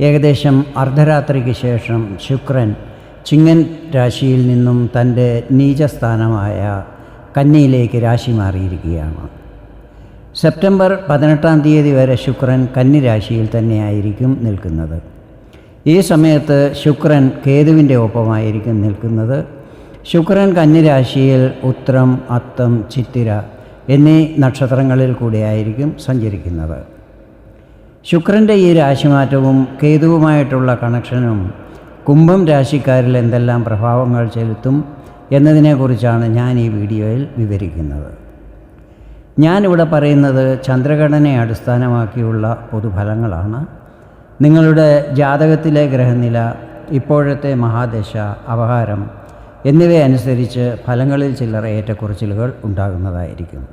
ഏകദേശം അർദ്ധരാത്രിക്ക് ശേഷം ശുക്രൻ ചിങ്ങൻ രാശിയിൽ നിന്നും തന്റെ നീചസ്ഥാനമായ കന്നിയിലേക്ക് രാശി മാറിയിരിക്കുകയാണ്. സെപ്റ്റംബർ പതിനെട്ടാം തീയതി വരെ ശുക്രൻ കന്നി രാശിയിൽ തന്നെയായിരിക്കും നിൽക്കുന്നത്. ഈ സമയത്ത് ശുക്രൻ കേതുവിന്റെ ഒപ്പമായിരിക്കും നിൽക്കുന്നത്. ശുക്രൻ കന്നിരാശിയിൽ ഉത്രം അത്തം ചിത്തിര എന്നീ നക്ഷത്രങ്ങളിൽ കൂടിയായിരിക്കും സഞ്ചരിക്കുന്നത്. ശുക്രന്റെ ഈ രാശിമാറ്റവും കേതുവുമായിട്ടുള്ള കണക്ഷനും കുംഭം രാശിക്കാരിൽ എന്തെല്ലാം പ്രഭാവങ്ങൾ ചെലുത്തും എന്നതിനെക്കുറിച്ചാണ് ഞാൻ ഈ വീഡിയോയിൽ വിവരിക്കുന്നത്. ഞാനിവിടെ പറയുന്നത് ചന്ദ്രഘടനയെ അടിസ്ഥാനമാക്കിയുള്ള പൊതുഫലങ്ങളാണ്. നിങ്ങളുടെ ജാതകത്തിലെ ഗ്രഹനില ഇപ്പോഴത്തെ മഹാദശ അപഹാരം എന്നിവയനുസരിച്ച് ഫലങ്ങളിൽ ചില്ലറ ഏറ്റക്കുറച്ചിലുകൾ ഉണ്ടാകുന്നതായിരിക്കും.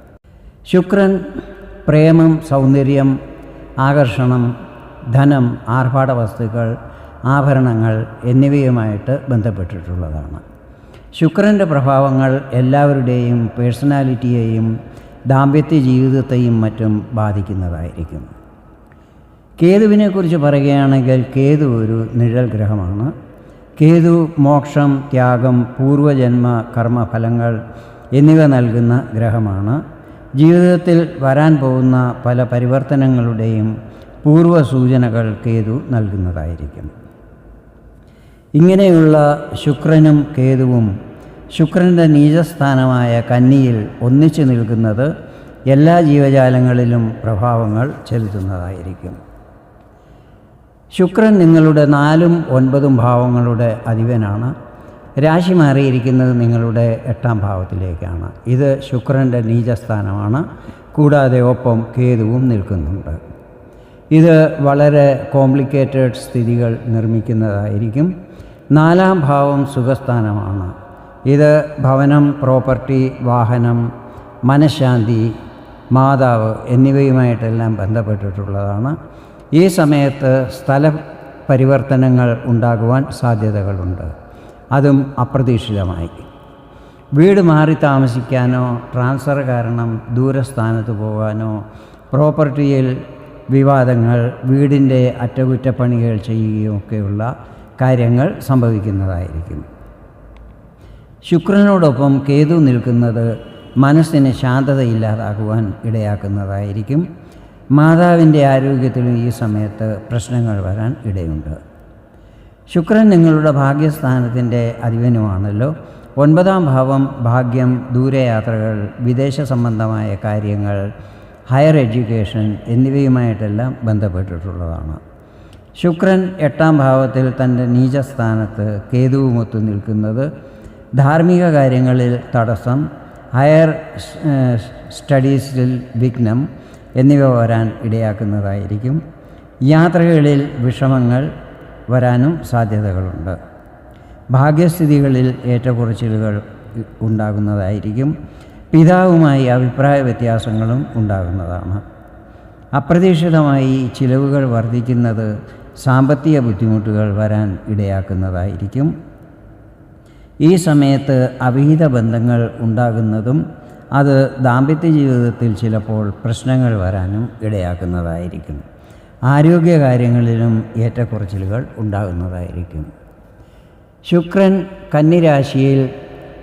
ശുക്രൻ പ്രേമം സൗന്ദര്യം ആകർഷണം ധനം ആർഭാട വസ്തുക്കൾ ആഭരണങ്ങൾ എന്നിവയുമായിട്ട് ബന്ധപ്പെട്ടിട്ടുള്ളതാണ്. ശുക്രന്റെ പ്രഭാവങ്ങൾ എല്ലാവരുടെയും പേഴ്സണാലിറ്റിയെയും ദാമ്പത്യ ജീവിതത്തെയും മറ്റും ബാധിക്കുന്നതായിരിക്കും. കേതുവിനെക്കുറിച്ച് പറയുകയാണെങ്കിൽ കേതു ഒരു നിഴൽ ഗ്രഹമാണ്. കേതു മോക്ഷം ത്യാഗം പൂർവജന്മ കർമ്മഫലങ്ങൾ എന്നിവ നൽകുന്ന ഗ്രഹമാണ്. ജീവിതത്തിൽ വരാൻ പോകുന്ന പല പരിവർത്തനങ്ങളുടെയും പൂർവ സൂചനകൾ കേതു നൽകുന്നതായിരിക്കും. ഇങ്ങനെയുള്ള ശുക്രനും കേതുവും ശുക്രന്റെ നീചസ്ഥാനമായ കന്നിയിൽ ഒന്നിച്ചു നിൽക്കുന്നത് എല്ലാ ജീവജാലങ്ങളിലും പ്രഭാവങ്ങൾ ചെലുത്തുന്നതായിരിക്കും. ശുക്രൻ നിങ്ങളുടെ നാലും ഒൻപതും ഭാവങ്ങളുടെ അധിപനാണ്. രാശി മാറിയിരിക്കുന്നത് നിങ്ങളുടെ എട്ടാം ഭാവത്തിലേക്കാണ്. ഇത് ശുക്രന്റെ നീചസ്ഥാനമാണ്. കൂടാതെ ഒപ്പം കേതുവും നിൽക്കുന്നുണ്ട്. ഇത് വളരെ കോംപ്ലിക്കേറ്റഡ് സ്ഥിതികൾ നിർമ്മിക്കുന്നതായിരിക്കും. നാലാം ഭാവം സുഖസ്ഥാനമാണ്. ഇത് ഭവനം പ്രോപ്പർട്ടി വാഹനം മനഃശാന്തി മാതാവ് എന്നിവയുമായിട്ടെല്ലാം ബന്ധപ്പെട്ടിട്ടുള്ളതാണ്. ഈ സമയത്ത് സ്ഥല പരിവർത്തനങ്ങൾ ഉണ്ടാകുവാൻ സാധ്യതകളുണ്ട്. അതും അപ്രതീക്ഷിതമായി. വീട് മാറി താമസിക്കാനോ ട്രാൻസ്ഫർ കാരണം ദൂരസ്ഥാനത്ത് പോകാനോ പ്രോപ്പർട്ടിയിൽ വിവാദങ്ങൾ വീടിന്റെ അറ്റകുറ്റപ്പണികൾ ചെയ്യുകയൊക്കെയുള്ള കാര്യങ്ങൾ സംഭവിക്കുന്നതായിരിക്കും. ശുക്രനോടൊപ്പം കേതു നിൽക്കുന്നത് മനസ്സിന് ശാന്തതയില്ലാതാകുവാൻ ഇടയാക്കുന്നതായിരിക്കും. മാതാവിന്റെ ആരോഗ്യത്തിലും ഈ സമയത്ത് പ്രശ്നങ്ങൾ വരാൻ ഇടയുണ്ട്. ശുക്രൻ നിങ്ങളുടെ ഭാഗ്യസ്ഥാനത്തിന്റെ അധിപനുമാണല്ലോ. ഒൻപതാം ഭാവം ഭാഗ്യം ദൂരയാത്രകൾ വിദേശ സംബന്ധമായ കാര്യങ്ങൾ ഹയർ എഡ്യൂക്കേഷൻ എന്നിവയുമായിട്ടെല്ലാം ബന്ധപ്പെട്ടിട്ടുള്ളതാണ്. ശുക്രൻ എട്ടാം ഭാവത്തിൽ തന്റെ നീചസ്ഥാനത്ത് കേതുവുമൊത്തു നിൽക്കുന്നത് ധാർമ്മിക കാര്യങ്ങളിൽ തടസ്സം ഹയർ സ്റ്റഡീസിൽ വിഘ്നം എന്നിവ വരാൻ ഇടയാക്കുന്നതായിരിക്കും. യാത്രകളിൽ വിഷമങ്ങൾ വരാനും സാധ്യതകളുണ്ട്. ഭാഗ്യസ്ഥിതികളിൽ ഏറ്റക്കുറച്ചിലുകൾ ഉണ്ടാകുന്നതായിരിക്കും. പിതാവുമായി അഭിപ്രായ വ്യത്യാസങ്ങളും ഉണ്ടാകുന്നതാണ്. അപ്രതീക്ഷിതമായി ചിലവുകൾ വർദ്ധിക്കുന്നത് സാമ്പത്തിക ബുദ്ധിമുട്ടുകൾ വരാൻ ഇടയാക്കുന്നതായിരിക്കും. ഈ സമയത്ത് അവിഹിത ബന്ധങ്ങൾ ഉണ്ടാകുന്നതും അത് ദാമ്പത്യ ജീവിതത്തിൽ ചിലപ്പോൾ പ്രശ്നങ്ങൾ വരാനും ഇടയാക്കുന്നതായിരിക്കും. ആരോഗ്യകാര്യങ്ങളിലും ഏറ്റക്കുറച്ചിലുകൾ ഉണ്ടാകുന്നതായിരിക്കും. ശുക്രൻ കന്നിരാശിയിൽ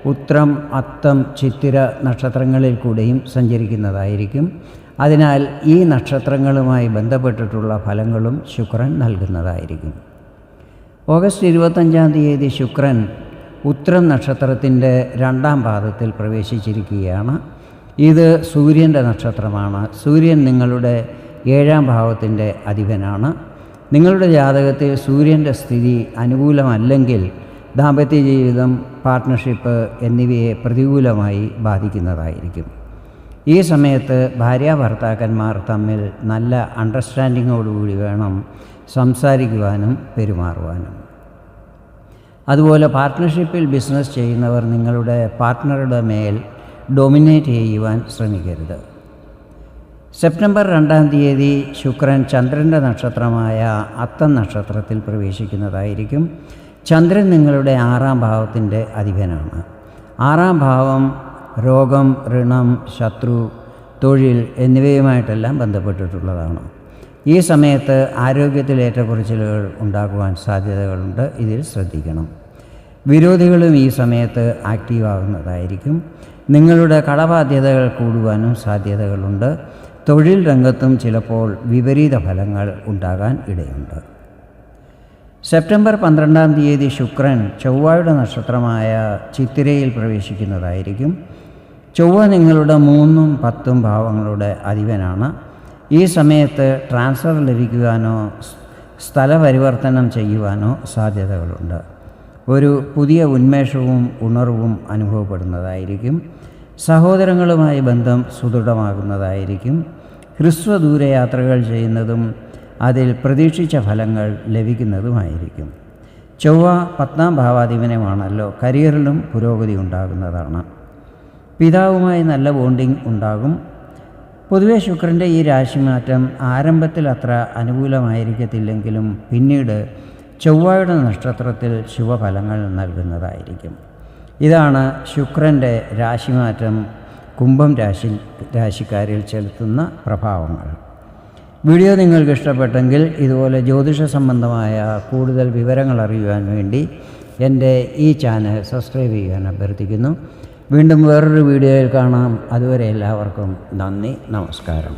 ഉത്രം അത്തം ചിത്തിര നക്ഷത്രങ്ങളിൽ കൂടെയും സഞ്ചരിക്കുന്നതായിരിക്കും. അതിനാൽ ഈ നക്ഷത്രങ്ങളുമായി ബന്ധപ്പെട്ടിട്ടുള്ള ഫലങ്ങളും ശുക്രൻ നൽകുന്നതായിരിക്കും. ഓഗസ്റ്റ് ഇരുപത്തഞ്ചാം തീയതി ശുക്രൻ ഉത്രം നക്ഷത്രത്തിന്റെ രണ്ടാം പാദത്തിൽ പ്രവേശിച്ചിരിക്കുകയാണ്. ഇത് സൂര്യന്റെ നക്ഷത്രമാണ്. സൂര്യൻ നിങ്ങളുടെ ഏഴാം ഭാവത്തിന്റെ അധിപനാണ്. നിങ്ങളുടെ ജാതകത്തിൽ സൂര്യന്റെ സ്ഥിതി അനുകൂലമല്ലെങ്കിൽ ദാമ്പത്യ ജീവിതം പാർട്ട്ണർഷിപ്പ് എന്നിവയെ പ്രതികൂലമായി ബാധിക്കുന്നതായിരിക്കും. ഈ സമയത്ത് ഭാര്യ ഭർത്താക്കന്മാർ തമ്മിൽ നല്ല അണ്ടർസ്റ്റാൻഡിങ്ങോടുകൂടി വേണം സംസാരിക്കുവാനും പെരുമാറുവാനും. അതുപോലെ പാർട്ട്ണർഷിപ്പിൽ ബിസിനസ് ചെയ്യുന്നവർ നിങ്ങളുടെ പാർട്ട്ണറുടെ മേൽ ഡൊമിനേറ്റ് ചെയ്യുവാൻ ശ്രമിക്കരുത്. സെപ്റ്റംബർ രണ്ടാം തീയതി ശുക്രൻ ചന്ദ്രന്റെ നക്ഷത്രമായ അത്തം നക്ഷത്രത്തിൽ പ്രവേശിക്കുന്നതായിരിക്കും. ചന്ദ്രൻ നിങ്ങളുടെ ആറാം ഭാവത്തിന്റെ അധിപനാണ്. ആറാം ഭാവം രോഗം ഋണം ശത്രു തൊഴിൽ എന്നിവയുമായിട്ടെല്ലാം ബന്ധപ്പെട്ടിട്ടുള്ളതാണ്. ഈ സമയത്ത് ആരോഗ്യത്തിൽ ഏറ്റക്കുറച്ചിലുകൾ ഉണ്ടാകുവാൻ സാധ്യതകളുണ്ട്. ഇതിൽ ശ്രദ്ധിക്കണം. വിരോധികളും ഈ സമയത്ത് ആക്റ്റീവ് ആകുന്നതായിരിക്കും നിങ്ങളുടെ കടബാധ്യതകൾ കൂടുവാനും സാധ്യതകളുണ്ട്. തൊഴിൽ രംഗത്തും ചിലപ്പോൾ വിപരീത ഫലങ്ങൾ ഉണ്ടാകാൻ ഇടയുണ്ട്. സെപ്റ്റംബർ പന്ത്രണ്ടാം തീയതി ശുക്രൻ ചൊവ്വയുടെ നക്ഷത്രമായ ചിത്തിരയിൽ പ്രവേശിക്കുന്നതായിരിക്കും. ചൊവ്വ നിങ്ങളുടെ മൂന്നും പത്തും ഭാവങ്ങളുടെ അധിപനാണ്. ഈ സമയത്ത് ട്രാൻസ്ഫർ ലഭിക്കുവാനോ സ്ഥലപരിവർത്തനം ചെയ്യുവാനോ സാധ്യതകളുണ്ട്. ഒരു പുതിയ ഉന്മേഷവും ഉണർവും അനുഭവപ്പെടുന്നതായിരിക്കും. സഹോദരങ്ങളുമായി ബന്ധം സുദൃഢമാകുന്നതായിരിക്കും. ഹ്രസ്വ ദൂരയാത്രകൾ ചെയ്യുന്നതും അതിൽ പ്രതീക്ഷിച്ച ഫലങ്ങൾ ലഭിക്കുന്നതുമായിരിക്കും. ചൊവ്വ പത്താം ഭാവാധിപനമാണല്ലോ കരിയറിലും പുരോഗതി ഉണ്ടാകുന്നതാണ്. പിതാവുമായി നല്ല ബോണ്ടിങ് ഉണ്ടാകും. പൊതുവെ ശുക്രന്റെ ഈ രാശിമാറ്റം ആരംഭത്തിൽ അത്ര അനുകൂലമായിരിക്കത്തില്ലെങ്കിലും പിന്നീട് ചൊവ്വയുടെ നക്ഷത്രത്തിൽ ശുഭഫലങ്ങൾ നൽകുന്നതായിരിക്കും. ഇതാണ് ശുക്രന്റെ രാശിമാറ്റം കുംഭം രാശി രാശിക്കാരിൽ ചെലുത്തുന്ന പ്രഭാവങ്ങൾ. വീഡിയോ നിങ്ങൾക്ക് ഇഷ്ടപ്പെട്ടെങ്കിൽ ഇതുപോലെ ജ്യോതിഷ സംബന്ധമായ കൂടുതൽ വിവരങ്ങൾ അറിയുവാൻ വേണ്ടി എന്റെ ഈ ചാനൽ സബ്സ്ക്രൈബ് ചെയ്യാൻ അഭ്യർത്ഥിക്കുന്നു. വീണ്ടും വേറൊരു വീഡിയോയിൽ കാണാം. അതുവരെ എല്ലാവർക്കും നന്ദി നമസ്കാരം.